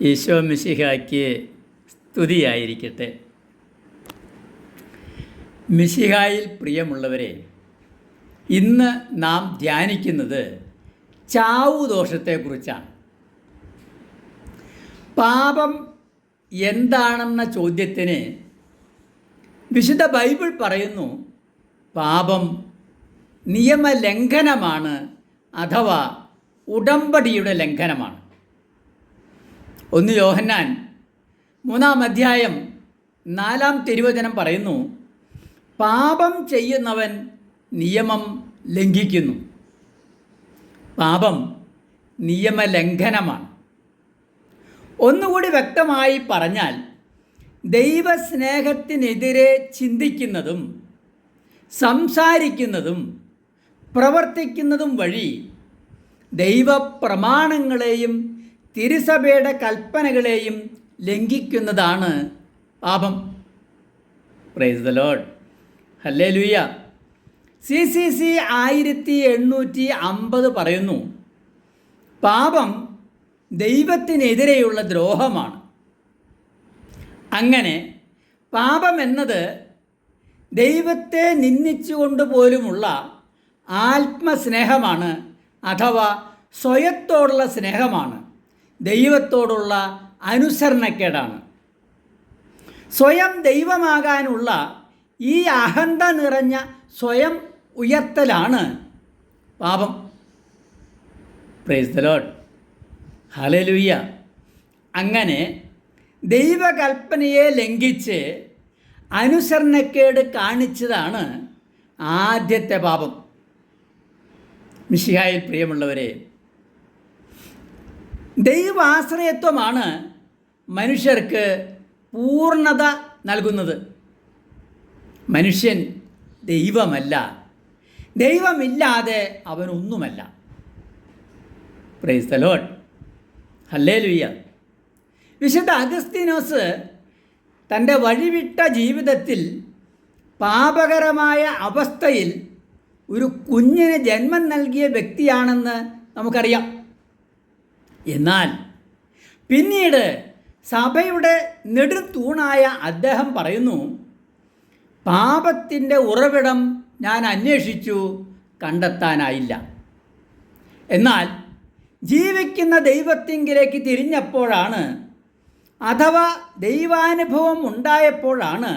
ഈശോ മിശിഹായ്ക്ക് സ്തുതിയായിരിക്കട്ടെ. മിശിഹായിൽ പ്രിയമുള്ളവരെ ഇന്ന് നാം ധ്യാനിക്കുന്നത് ചാവു ദോഷത്തെക്കുറിച്ചാണ്. പാപം എന്താണെന്ന ചോദ്യത്തിന് വിശുദ്ധ ബൈബിൾ പറയുന്നു പാപം നിയമലംഘനമാണ് അഥവാ ഉടമ്പടിയുടെ ലംഘനമാണ്. ഒന്ന് യോഹന്നാൻ. മൂന്നാം അധ്യായം നാലാം തിരുവചനം പറയുന്നു പാപം ചെയ്യുന്നവൻ നിയമം ലംഘിക്കുന്നു. പാപം നിയമലംഘനമാണ്. ഒന്നുകൂടി വ്യക്തമായി പറഞ്ഞാൽ ദൈവസ്നേഹത്തിനെതിരെ ചിന്തിക്കുന്നതും സംസാരിക്കുന്നതും പ്രവർത്തിക്കുന്നതും വഴി ദൈവപ്രമാണങ്ങളെയും തിരുസഭയുടെ കൽപ്പനകളെയും ലംഘിക്കുന്നതാണ് പാപം. പ്രൈസ് ദ ലോഡ് ഹല്ലേ ലുയ്യ സി സി സി ആയിരത്തി എണ്ണൂറ്റി അമ്പത് പറയുന്നു പാപം ദൈവത്തിനെതിരെയുള്ള ദ്രോഹമാണ്. അങ്ങനെ പാപം എന്നത് ദൈവത്തെ നിന്ദിച്ചുകൊണ്ട് പോലുമുള്ള ആത്മസ്നേഹമാണ് അഥവാ സ്വയത്തോടുള്ള സ്നേഹമാണ്. ദൈവത്തോടുള്ള അനുസരണക്കേടാണ്. സ്വയം ദൈവമാകാനുള്ള ഈ അഹന്ത നിറഞ്ഞ സ്വയം ഉയർത്തലാണ് പാപം. പ്രൈസ് ദ ലോഡ് ഹലലുയ്യ അങ്ങനെ ദൈവകൽപ്പനയെ ലംഘിച്ച് അനുസരണക്കേട് കാണിച്ചതാണ് ആദ്യത്തെ പാപം. മിഷിഹായിൽ പ്രിയമുള്ളവരെ ദൈവാശ്രയത്വമാണ് മനുഷ്യർക്ക് പൂർണത നൽകുന്നത്. മനുഷ്യൻ ദൈവമല്ല. ദൈവമില്ലാതെ അവനൊന്നുമല്ല. പ്രൈസ് ലോഡ് ഹല്ലേ ലുയ്യ വിശുദ്ധ അഗസ്തീനോസ് തന്റെ വഴിവിട്ട ജീവിതത്തിൽ പാപകരമായ അവസ്ഥയിൽ ഒരു കുഞ്ഞിന് ജന്മം നൽകിയ വ്യക്തിയാണെന്ന് നമുക്കറിയാം. എന്നാൽ പിന്നീട് സഭയുടെ നെടുത്തൂണായ അദ്ദേഹം പറയുന്നു പാപത്തിന്റെ ഉറവിടം ഞാൻ അന്വേഷിച്ചു കണ്ടെത്താനായില്ല. എന്നാൽ ജീവിക്കുന്ന ദൈവത്തിങ്കിലേക്ക് തിരിഞ്ഞപ്പോഴാണ് അഥവാ ദൈവാനുഭവം ഉണ്ടായപ്പോഴാണ്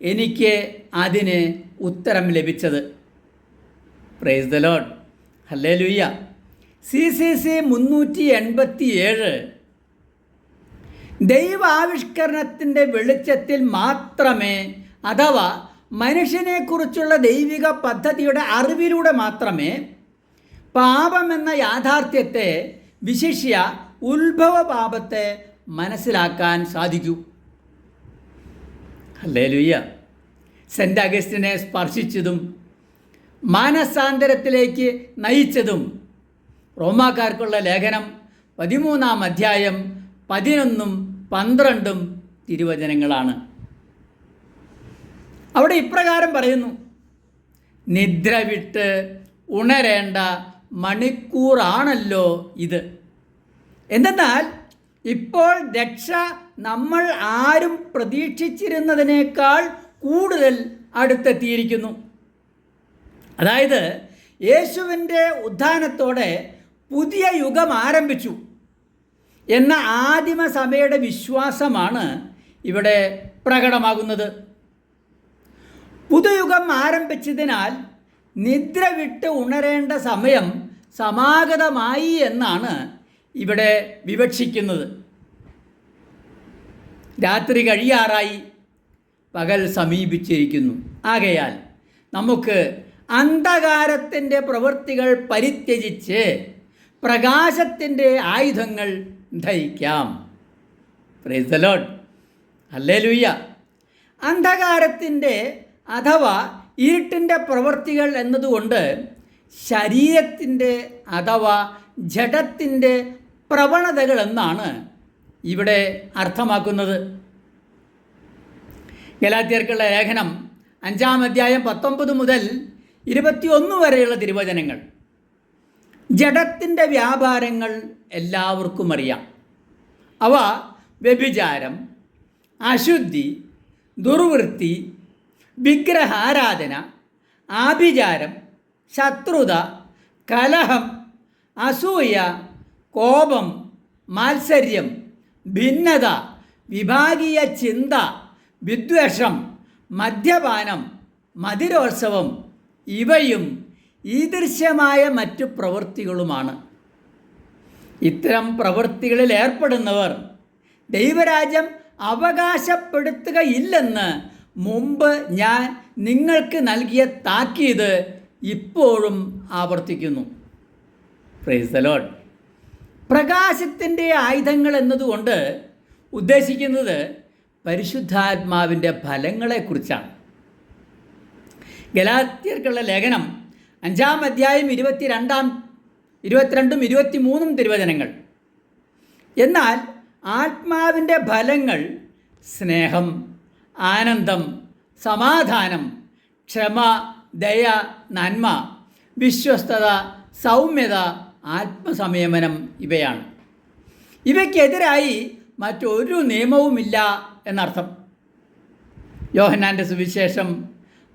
എനിക്ക് അതിന് ഉത്തരം ലഭിച്ചത്. പ്രേസ് ദ ലോഡ് ഹല്ലേ ലുയ്യ സി സി സി മുന്നൂറ്റി എൺപത്തി ഏഴ് ദൈവാവിഷ്കരണത്തിന്റെ വെളിച്ചത്തിൽ മാത്രമേ അഥവാ മനുഷ്യനെക്കുറിച്ചുള്ള ദൈവിക പദ്ധതിയുടെ അറിവിലൂടെ മാത്രമേ പാപമെന്ന യാഥാർത്ഥ്യത്തെ വിശിഷ്യ ഉത്ഭവ പാപത്തെ മനസ്സിലാക്കാൻ സാധിക്കൂ. അല്ലേ ലുയ്യ സെന്റ് അഗസ്റ്റിനെ സ്പർശിച്ചതും മാനസാന്തരത്തിലേക്ക് നയിച്ചതും റോമാക്കാർക്കുള്ള ലേഖനം പതിമൂന്നാം അധ്യായം പതിനൊന്നും പന്ത്രണ്ടും തിരുവചനങ്ങളാണ്. അവിടെ ഇപ്രകാരം പറയുന്നു. നിദ്ര വിട്ട് ഉണരേണ്ട മണിക്കൂറാണല്ലോ ഇത്. എന്തെന്നാൽ ഇപ്പോൾ രക്ഷ നമ്മൾ ആരും പ്രതീക്ഷിച്ചിരുന്നതിനേക്കാൾ കൂടുതൽ അടുത്തെത്തിയിരിക്കുന്നു. അതായത് യേശുവിന്റെ ഉത്ഥാനത്തോടെ പുതിയ യുഗം ആരംഭിച്ചു. എന്ന ആദിമസഭയുടെ വിശ്വാസമാണ് ഇവിടെ പ്രകടമാകുന്നത്. പുതുയുഗം ആരംഭിച്ചതിനാൽ നിദ്ര വിട്ട് ഉണരേണ്ട സമയം സമാഗതമായി എന്നാണ് ഇവിടെ വിവക്ഷിക്കുന്നത്. രാത്രി കഴിയാറായി പകൽ സമീപിച്ചിരിക്കുന്നു. ആകയാൽ നമുക്ക് അന്ധകാരത്തിന്റെ പ്രവൃത്തികൾ പരിത്യജിച്ച് പ്രകാശത്തിന്റെ ആയുധങ്ങൾ ധരിക്കാം. പ്രൈസ് ലോഡ് അല്ലേ ലുയ്യ അന്ധകാരത്തിന്റെ അഥവാ ഇരുട്ടിന്റെ പ്രവൃത്തികൾ എന്നതുകൊണ്ട് ശരീരത്തിന്റെ അഥവാ ജഡത്തിന്റെ പ്രവണതകൾ എന്നാണ് ഇവിടെ അർത്ഥമാക്കുന്നത്. ഗലാത്തിയർക്കുള്ള ലേഖനം അഞ്ചാം അധ്യായം പത്തൊമ്പത് മുതൽ ഇരുപത്തിയൊന്ന് വരെയുള്ള തിരുവചനങ്ങൾ. ജഡത്തിന്റെ വ്യാപാരങ്ങൾ എല്ലാവർക്കും അറിയാം. അവ വ്യഭിചാരം അശുദ്ധി ദുർവൃത്തി വിഗ്രഹാരാധന ആഭിചാരം ശത്രുത കലഹം അസൂയ കോപം മാത്സര്യം ഭിന്നത വിഭാഗീയ ചിന്ത വിദ്വേഷം മദ്യപാനം മതിരോത്സവം ഇവയും ഈദൃശ്യമായ മറ്റു പ്രവൃത്തികളുമാണ്. ഇത്തരം പ്രവൃത്തികളിൽ ഏർപ്പെടുന്നവർ ദൈവരാജ്യം അവകാശപ്പെടുത്തുകയില്ലെന്ന് മുമ്പ് ഞാൻ നിങ്ങൾക്ക് നൽകിയ താക്കീത് ഇപ്പോഴും ആവർത്തിക്കുന്നു. പ്രൈസ് ദ ലോഡ് പ്രകാശത്തിന്റെ ആയുധങ്ങൾ എന്നതുകൊണ്ട് ഉദ്ദേശിക്കുന്നത് പരിശുദ്ധാത്മാവിന്റെ ഫലങ്ങളെക്കുറിച്ചാണ്. ഗലാത്യർക്കുള്ള ലേഖനം അഞ്ചാം അധ്യായം ഇരുപത്തിരണ്ടാം ഇരുപത്തിരണ്ടും ഇരുപത്തിമൂന്നും തിരുവചനങ്ങൾ. എന്നാൽ ആത്മാവിന്റെ ഫലങ്ങൾ സ്നേഹം ആനന്ദം സമാധാനം ക്ഷമ ദയ നന്മ വിശ്വസ്തത സൗമ്യത ആത്മസംയമനം ഇവയാണ്. ഇവയ്ക്കെതിരായി മറ്റൊരു നിയമവുമില്ല എന്നർത്ഥം. യോഹന്നാന്റെ സുവിശേഷം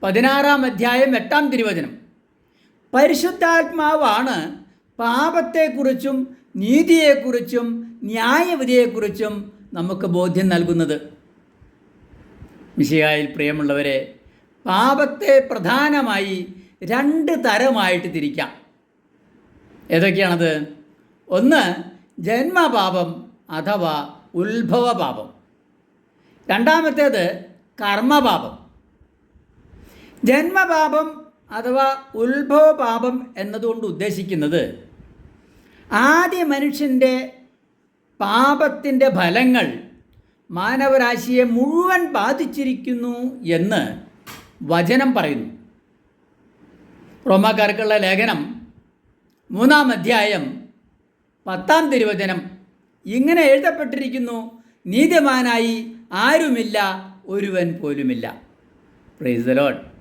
പതിനാറാം അധ്യായം എട്ടാം തിരുവചനം. പരിശുദ്ധാത്മാവാണ് പാപത്തെക്കുറിച്ചും നീതിയെക്കുറിച്ചും ന്യായവിധിയെക്കുറിച്ചും നമുക്ക് ബോധ്യം നൽകുന്നത്. മിശിയായിൽ പ്രിയമുള്ളവരെ പാപത്തെ പ്രധാനമായി രണ്ട് തരമായിട്ട് തിരിക്കാം. ഏതൊക്കെയാണത്? ഒന്ന് ജന്മപാപം അഥവാ ഉത്ഭവപാപം. രണ്ടാമത്തേത് കർമ്മപാപം. ജന്മപാപം അഥവാ ഉത്ഭവപാപം എന്നതുകൊണ്ട് ഉദ്ദേശിക്കുന്നത് ആദ്യ മനുഷ്യന്റെ പാപത്തിന്റെ ഫലങ്ങൾ മാനവരാശിയെ മുഴുവൻ ബാധിച്ചിരിക്കുന്നു എന്ന് വചനം പറയുന്നു. റോമാക്കാർക്കുള്ള ലേഖനം മൂന്നാം അധ്യായം പത്താം തിരുവചനം ഇങ്ങനെ എഴുതപ്പെട്ടിരിക്കുന്നു നീതിമാനായി ആരുമില്ല ഒരുവൻ പോലുമില്ല. പ്രൈസ് ദ ലോഡ്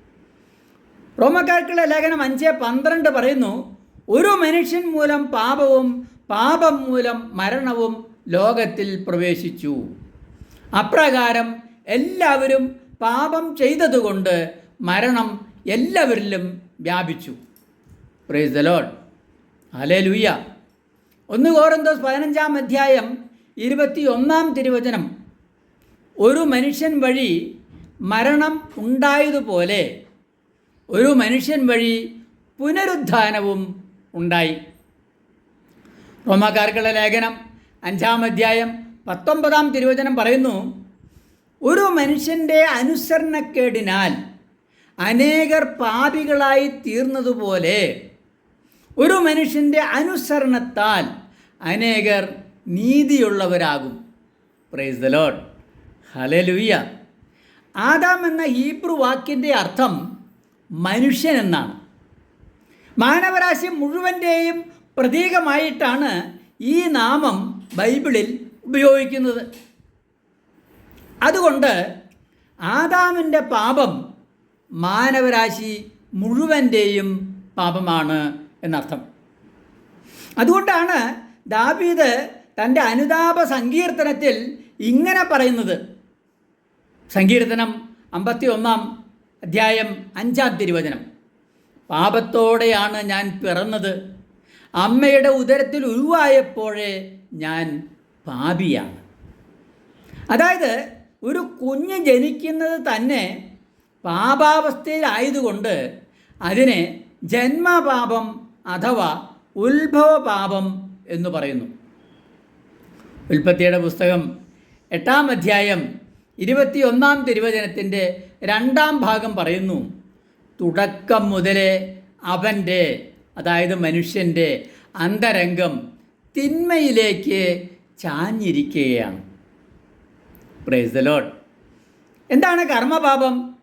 റോമക്കാർക്കുള്ള ലേഖനം അഞ്ച് പന്ത്രണ്ട് പറയുന്നു ഒരു മനുഷ്യൻ മൂലം പാപവും പാപം മൂലം മരണവും ലോകത്തിൽ പ്രവേശിച്ചു. അപ്രകാരം എല്ലാവരും പാപം ചെയ്തതുകൊണ്ട് മരണം എല്ലാവരിലും വ്യാപിച്ചു. പ്രൈസ് ദ അലേ ലൂയ്യ ഒന്ന് കോറന്തോസ് പതിനഞ്ചാം അധ്യായം ഇരുപത്തി ഒന്നാം തിരുവചനം. ഒരു മനുഷ്യൻ വഴി മരണം ഉണ്ടായതുപോലെ ഒരു മനുഷ്യൻ വഴി പുനരുദ്ധാനവും ഉണ്ടായി. റോമാക്കാർക്കുള്ള ലേഖനം അഞ്ചാം അധ്യായം പത്തൊമ്പതാം തിരുവചനം പറയുന്നു ഒരു മനുഷ്യന്റെ അനുസരണക്കേടിനാൽ അനേകർ പാപികളായി തീർന്നതുപോലെ ഒരു മനുഷ്യന്റെ അനുസരണത്താൽ അനേകർ നീതിയുള്ളവരാകും. Praise the Lord hallelujah Adam എന്ന ഹീബ്രു വാക്കിന്റെ അർത്ഥം മനുഷ്യൻ എന്നാണ് മാനവരാശി മുഴുവന്റെയും പ്രതീകമായിട്ടാണ് ഈ നാമം ബൈബിളിൽ ഉപയോഗിക്കുന്നത്. അതുകൊണ്ട് ആദാമിന്റെ പാപം മാനവരാശി മുഴുവന്റെയും പാപമാണ് എന്നർത്ഥം. അതുകൊണ്ടാണ് ദാവീദ് തന്റെ അനുതാപ സങ്കീർത്തനത്തിൽ ഇങ്ങനെ പറയുന്നത്. സങ്കീർത്തനം അമ്പത്തി ഒന്നാം അധ്യായം അഞ്ചാം തിരുവചനം. പാപത്തോടെയാണ് ഞാൻ പിറന്നത്. അമ്മയുടെ ഉദരത്തിൽ ഉരുവായപ്പോഴേ ഞാൻ പാപിയാണ്. അതായത് ഒരു കുഞ്ഞ് ജനിക്കുന്നത് തന്നെ പാപാവസ്ഥയിലായതുകൊണ്ട് അതിനെ ജന്മപാപം അഥവാ ഉത്ഭവപാപം എന്ന് പറയുന്നു. ഉൽപ്പത്തിയുടെ പുസ്തകം എട്ടാം അധ്യായം ഇരുപത്തിയൊന്നാം തിരുവചനത്തിന്റെ രണ്ടാം ഭാഗം പറയുന്നു തുടക്കം മുതലേ അവന്റെ അതായത് മനുഷ്യന്റെ അന്തരംഗം തിന്മയിലേക്ക് ചാഞ്ഞിരിക്കുകയാണ്. പ്രേസ് ദ ലോഡ് എന്താണ് കർമ്മപാപം?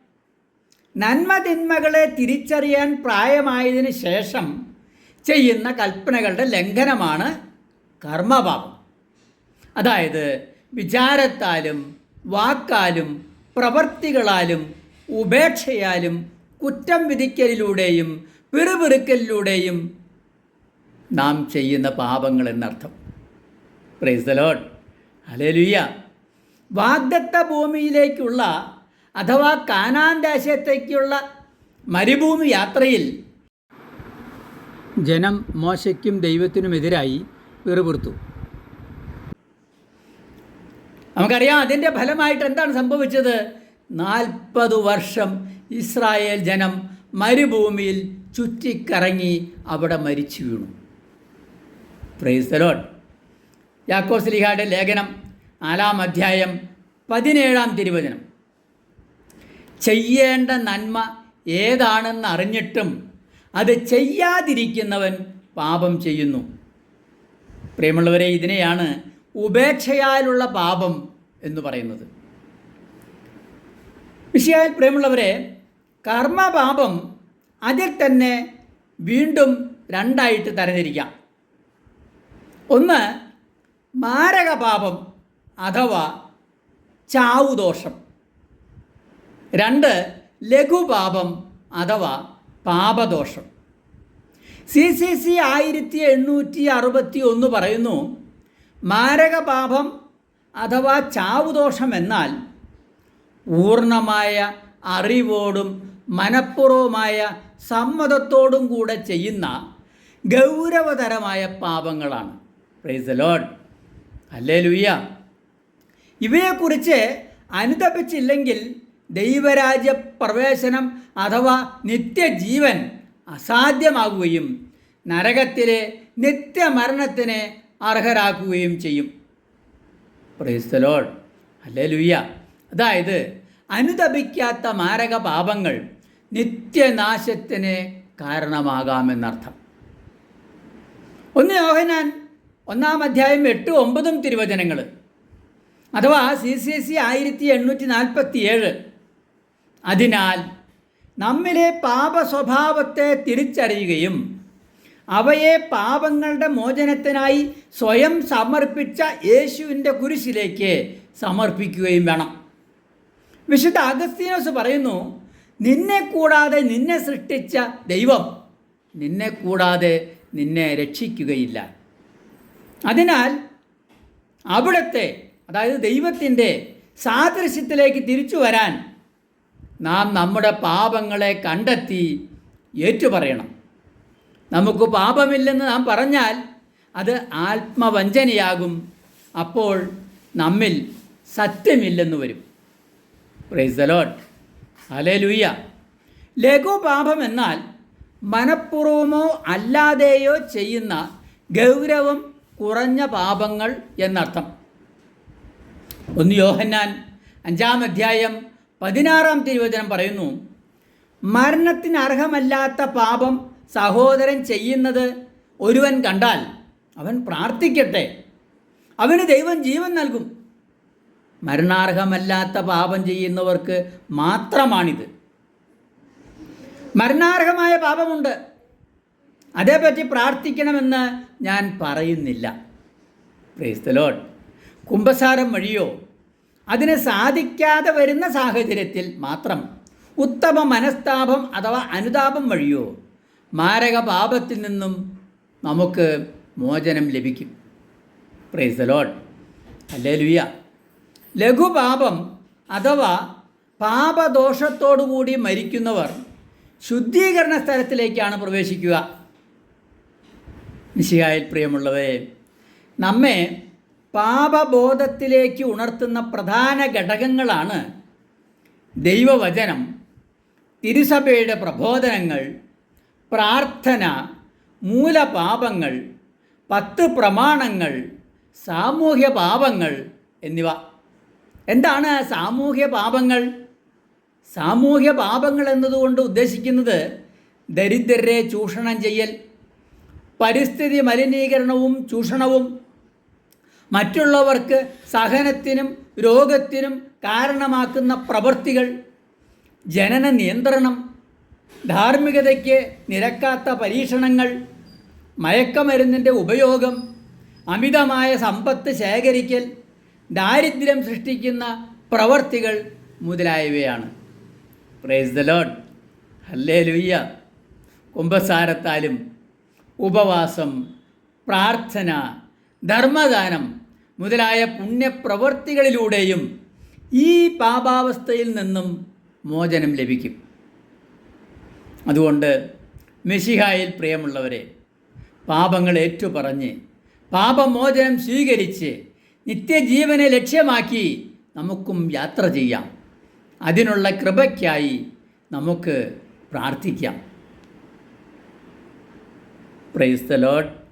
നന്മ തിന്മകളെ തിരിച്ചറിയാൻ പ്രായമായതിനു ശേഷം ചെയ്യുന്ന കൽപ്പനകളുടെ ലംഘനമാണ് കർമ്മപാപം. അതായത് വിചാരത്താലും വാക്കാലും പ്രവർത്തികളാലും ഉപേക്ഷയാലും കുറ്റം വിധിക്കലിലൂടെയും പിറുപിറുക്കലിലൂടെയും നാം ചെയ്യുന്ന പാപങ്ങൾ എന്നർത്ഥം. പ്രൈസലോൺ അലേലുയ്യ വാഗ്ദത്ത ഭൂമിയിലേക്കുള്ള അഥവാ കാനാൻ ദേശത്തേക്കുള്ള മരുഭൂമി യാത്രയിൽ ജനം മോശയ്ക്കും ദൈവത്തിനുമെതിരായി പിറുപിറുത്തു. നമുക്കറിയാം അതിന്റെ ഫലമായിട്ട് എന്താണ് സംഭവിച്ചത്? നാൽപ്പത് വർഷം ഇസ്രായേൽ ജനം മരുഭൂമിയിൽ ചുറ്റിക്കറങ്ങി അവിടെ മരിച്ചു വീണു. പ്രൈസ് ദലോൺ യാക്കോസ്ലിഹായുടെ ലേഖനം നാലാം അധ്യായം പതിനേഴാം തിരുവചനം. ചെയ്യേണ്ട നന്മ ഏതാണെന്ന് അറിഞ്ഞിട്ടും അത് ചെയ്യാതിരിക്കുന്നവൻ പാപം ചെയ്യുന്നു. പ്രിയമുള്ളവരെ ഇതിനെയാണ് ഉപേക്ഷയാലുള്ള പാപം എന്ന് പറയുന്നത്. വിഷയാൽ പ്രിയമുള്ളവരെ കർമ്മപാപം അതിൽ തന്നെ വീണ്ടും രണ്ടായിട്ട് തരംതിരിക്കാം. ഒന്ന് മാരകപാപം അഥവാ ചാവുദോഷം. രണ്ട് ലഘുപാപം അഥവാ പാപദോഷം. സി സി സി ആയിരത്തി എണ്ണൂറ്റി അറുപത്തി ഒന്ന് പറയുന്നു മാരകപാപം അഥവാ ചാവുദോഷം എന്നാൽ പൂർണമായ അറിവോടും മനഃപൂർവമായ സമ്മതത്തോടും കൂടെ ചെയ്യുന്ന ഗൗരവതരമായ പാപങ്ങളാണ്. പ്രൈസ് ലോഡ് അല്ലേ ലുയ്യ ഇവയെക്കുറിച്ച് അനുതപിച്ചില്ലെങ്കിൽ ദൈവരാജ്യ പ്രവേശനം അഥവാ നിത്യജീവൻ അസാധ്യമാകുകയും നരകത്തിലെ നിത്യമരണത്തിന് അർഹരാക്കുകയും ചെയ്യും. പ്രൈസ് ലോഡ് അല്ലേ ലുയ്യ അതായത് അനുതപിക്കാത്ത മാരക പാപങ്ങൾ നിത്യനാശത്തിന് കാരണമാകാമെന്നർത്ഥം. ഒന്ന് യോഹനാൻ ഒന്നാം അധ്യായം എട്ട് ഒമ്പതും തിരുവചനങ്ങൾ. അഥവാ സി സി എസ് സി ആയിരത്തി എണ്ണൂറ്റി നാൽപ്പത്തി ഏഴ് അതിനാൽ നമ്മിലെ പാപ സ്വഭാവത്തെ തിരിച്ചറിയുകയും അവയെ പാപങ്ങളുടെ മോചനത്തിനായി സ്വയം സമർപ്പിച്ച യേശുവിന്റെ കുരിശിലേക്ക് സമർപ്പിക്കുകയും വേണം. വിശുദ്ധ അഗസ്തീനോസ് പറയുന്നു നിന്നെ കൂടാതെ നിന്നെ സൃഷ്ടിച്ച ദൈവം നിന്നെ കൂടാതെ നിന്നെ രക്ഷിക്കുകയില്ല. അതിനാൽ അവിടുത്തെ അതായത് ദൈവത്തിന്റെ സാദൃശ്യത്തിലേക്ക് തിരിച്ചു വരാൻ നാം നമ്മുടെ പാപങ്ങളെ കണ്ടെത്തി ഏറ്റുപറയണം. നമുക്ക് പാപമില്ലെന്ന് നാം പറഞ്ഞാൽ അത് ആത്മവഞ്ചനയാകും. അപ്പോൾ നമ്മിൽ സത്യമില്ലെന്ന് വരും. പ്രൈസ് ലോഡ് അലേ ലൂയ്യ ലഘുപാപം എന്നാൽ മനഃപൂർവമോ അല്ലാതെയോ ചെയ്യുന്ന ഗൗരവം കുറഞ്ഞ പാപങ്ങൾ എന്നർത്ഥം. ഒന്ന് യോഹന്നാൻ അഞ്ചാം അധ്യായം പതിനാറാം തിരുവചനം പറയുന്നു മരണത്തിന് അർഹമല്ലാത്ത പാപം സഹോദരൻ ചെയ്യുന്നത് ഒരുവൻ കണ്ടാൽ അവൻ പ്രാർത്ഥിക്കട്ടെ. അവന് ദൈവം ജീവൻ നൽകും. മരണാർഹമല്ലാത്ത പാപം ചെയ്യുന്നവർക്ക് മാത്രമാണിത്. മരണാർഹമായ പാപമുണ്ട്. അതേപറ്റി പ്രാർത്ഥിക്കണമെന്ന് ഞാൻ പറയുന്നില്ല. ലോഡ് കുംഭസാരം വഴിയോ അതിന് സാധിക്കാതെ വരുന്ന സാഹചര്യത്തിൽ മാത്രം ഉത്തമ മനസ്താപം അഥവാ അനുതാപം വഴിയോ മാരക പാപത്തിൽ നിന്നും നമുക്ക് മോചനം ലഭിക്കും. പ്രേസ് ലോഡ് അല്ലേ ലുയ ലഘുപാപം അഥവാ പാപദോഷത്തോടുകൂടി മരിക്കുന്നവർ ശുദ്ധീകരണ സ്ഥലത്തിലേക്കാണ് പ്രവേശിക്കുക. നിശിയായിൽ പ്രിയമുള്ളവരെ നമ്മെ പാപബോധത്തിലേക്ക് ഉണർത്തുന്ന പ്രധാന ഘടകങ്ങളാണ് ദൈവവചനം തിരുസഭയുടെ പ്രബോധനങ്ങൾ പ്രാർത്ഥന മൂലപാപങ്ങൾ പത്ത് പ്രമാണങ്ങൾ സാമൂഹ്യ പാപങ്ങൾ എന്നിവ. എന്താണ് സാമൂഹ്യ പാപങ്ങൾ? സാമൂഹ്യ പാപങ്ങൾ എന്നതുകൊണ്ട് ഉദ്ദേശിക്കുന്നത് ദരിദ്രരെ ചൂഷണം ചെയ്യൽ പരിസ്ഥിതി മലിനീകരണവും ചൂഷണവും. മറ്റുള്ളവർക്ക് സഹനത്തിനും രോഗത്തിനും കാരണമാക്കുന്ന പ്രവൃത്തികൾ ജനന നിയന്ത്രണം ധാർമ്മികതയ്ക്ക് നിരക്കാത്ത പരീക്ഷണങ്ങൾ മയക്കമരുന്നിന്റെ ഉപയോഗം അമിതമായ സമ്പത്ത് ശേഖരിക്കൽ ദാരിദ്ര്യം സൃഷ്ടിക്കുന്ന പ്രവർത്തികൾ മുതലായവയാണ്. പ്രേസ് ദ ലോഡ് ഹല്ലേ ലുയ്യ കുംഭസാരത്താലും ഉപവാസം പ്രാർത്ഥന ധർമ്മദാനം മുതലായ പുണ്യപ്രവർത്തികളിലൂടെയും ഈ പാപാവസ്ഥയിൽ നിന്നും മോചനം ലഭിക്കും. അതുകൊണ്ട് മെഷിഹായിൽ പ്രിയമുള്ളവരെ പാപങ്ങൾ ഏറ്റുപറഞ്ഞ് പാപമോചനം സ്വീകരിച്ച് നിത്യജീവനെ ലക്ഷ്യമാക്കി നമുക്കും യാത്ര ചെയ്യാം. അതിനുള്ള കൃപയ്ക്കായി നമുക്ക് പ്രാർത്ഥിക്കാം. Price the load